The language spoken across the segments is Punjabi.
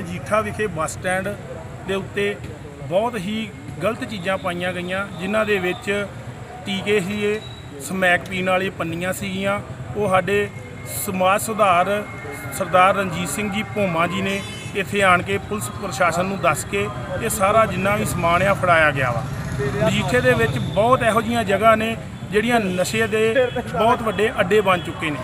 ਮਜੀਠਾ ਵਿਖੇ ਬੱਸ ਸਟੈਂਡ ਦੇ ਉੱਤੇ ਬਹੁਤ ਹੀ ਗਲਤ ਚੀਜ਼ਾਂ ਪਾਈਆਂ ਗਈਆਂ, ਜਿਨ੍ਹਾਂ ਦੇ ਵਿੱਚ ਟੀਕੇ ਸੀਗੇ ਸਮੈਕ ਪੀਣ ਵਾਲੀ ਪੰਨੀਆਂ ਸੀਗੀਆਂ। ਉਹ ਸਾਡੇ ਸਮਾਜ ਸੁਧਾਰ ਸਰਦਾਰ ਰਣਜੀਤ ਸਿੰਘ ਜੀ ਭੋਮਾ ਜੀ ਨੇ ਇੱਥੇ ਆਣ ਕੇ ਪੁਲਿਸ ਪ੍ਰਸ਼ਾਸਨ ਨੂੰ ਦੱਸ ਕੇ ਇਹ ਸਾਰਾ ਜਿੰਨਾ ਵੀ ਸਮਾਨ ਆ ਫੜਾਇਆ ਗਿਆ ਵਾ। ਮਜੀਠੇ ਦੇ ਵਿੱਚ ਬਹੁਤ ਇਹੋ ਜਿਹੀਆਂ ਜਗ੍ਹਾ ਨੇ, ਜਿਹੜੀਆਂ ਨਸ਼ੇ ਦੇ ਬਹੁਤ ਵੱਡੇ ਅੱਡੇ ਬਣ ਚੁੱਕੇ ਨੇ।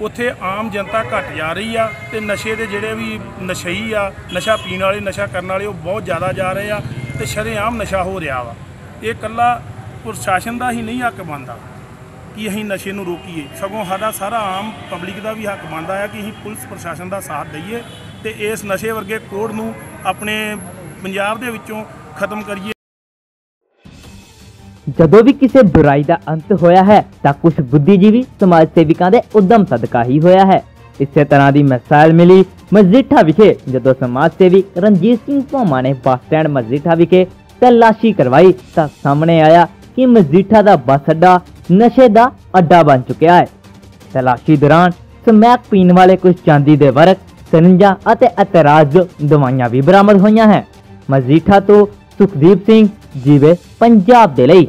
ਉੱਥੇ ਆਮ ਜਨਤਾ ਘਟ ਜਾ ਰਹੀ ਆ ਤੇ ਨਸ਼ੇ ਦੇ ਜਿਹੜੇ ਵੀ ਨਸ਼ਈ ਆ, ਨਸ਼ਾ ਪੀਣ ਵਾਲੇ, ਨਸ਼ਾ ਕਰਨ ਵਾਲੇ ਉਹ ਬਹੁਤ ਜ਼ਿਆਦਾ ਜਾ ਰਹੇ ਆ ਤੇ ਸ਼ਰੇਆਮ ਨਸ਼ਾ ਹੋ ਰਿਹਾ ਵਾ। ਇਹ ਕੱਲਾ ਪ੍ਰਸ਼ਾਸਨ ਦਾ ਹੀ ਨਹੀਂ ਹੱਕ ਬਣਦਾ ਕਿ ਅਸੀਂ ਨਸ਼ੇ ਨੂੰ ਰੋਕੀਏ। ਸਗੋਂ ਸਾਡਾ ਸਾਰਾ ਆਮ ਪਬਲਿਕ ਦਾ ਵੀ ਹੱਕ ਬਣਦਾ ਆ ਕਿ ਅਸੀਂ ਪੁਲਿਸ ਪ੍ਰਸ਼ਾਸਨ ਦਾ ਸਾਥ ਦਈਏ ਤੇ ਇਸ ਨਸ਼ੇ ਵਰਗੇ ਕੋਡ ਨੂੰ ਆਪਣੇ ਪੰਜਾਬ ਦੇ ਵਿੱਚੋਂ ਖਤਮ ਕਰੀਏ। ਜਦੋਂ ਵੀ ਕਿਸੇ ਬੁਰਾਈ ਦਾ ਅੰਤ ਹੋਇਆ ਹੈ, ਤਾਂ ਕੁਝ ਬੁੱਧੀਜੀਵੀ ਸਮਾਜ ਸੇਵਿਕਾਂ ਦੇ ਉਦਮ ਸਦਕਾ ਹੀ ਹੋਇਆ ਹੈ। ਇਸੇ ਤਰ੍ਹਾਂ ਦੀ ਮਿਸਾਲ ਮਿਲੀ ਮਸਜਿਦਠਾ ਵਿਖੇ, ਜਦੋਂ ਸਮਾਜ ਸੇਵੀ ਰਣਜੀਤ ਸਿੰਘ ਭੋਮਾ ਨੇ ਬੱਸ ਸਟੈਂਡ ਮਸਜਿਦਠਾ ਵਿਖੇ ਤਲਾਸ਼ੀ ਕਰਵਾਈ, ਤਾਂ ਸਾਹਮਣੇ ਆਇਆ ਕਿ ਮਸਜਿਦਠਾ ਦਾ ਬੱਸ ਅੱਡਾ ਨਸ਼ੇ ਦਾ ਅੱਡਾ ਬਣ ਚੁੱਕਿਆ ਹੈ। ਤਲਾਸ਼ੀ ਦੌਰਾਨ ਸਮੈਕ ਪੀਣ ਵਾਲੇ ਕੁਝ ਚਾਂਦੀ ਦੇ ਵਰਕ ਸਰਿੰਜਾਂ ਅਤੇ ਅਤਰਾਜ ਦਵਾਈਆਂ ਵੀ ਬਰਾਮਦ ਹੋਈਆਂ ਹੈ। ਮਸਜਿਦਠਾ ਤੋਂ ਸੁਖਦੀਪ ਸਿੰਘ, ਜੀਵੇ ਪੰਜਾਬ ਦੇ ਲਈ।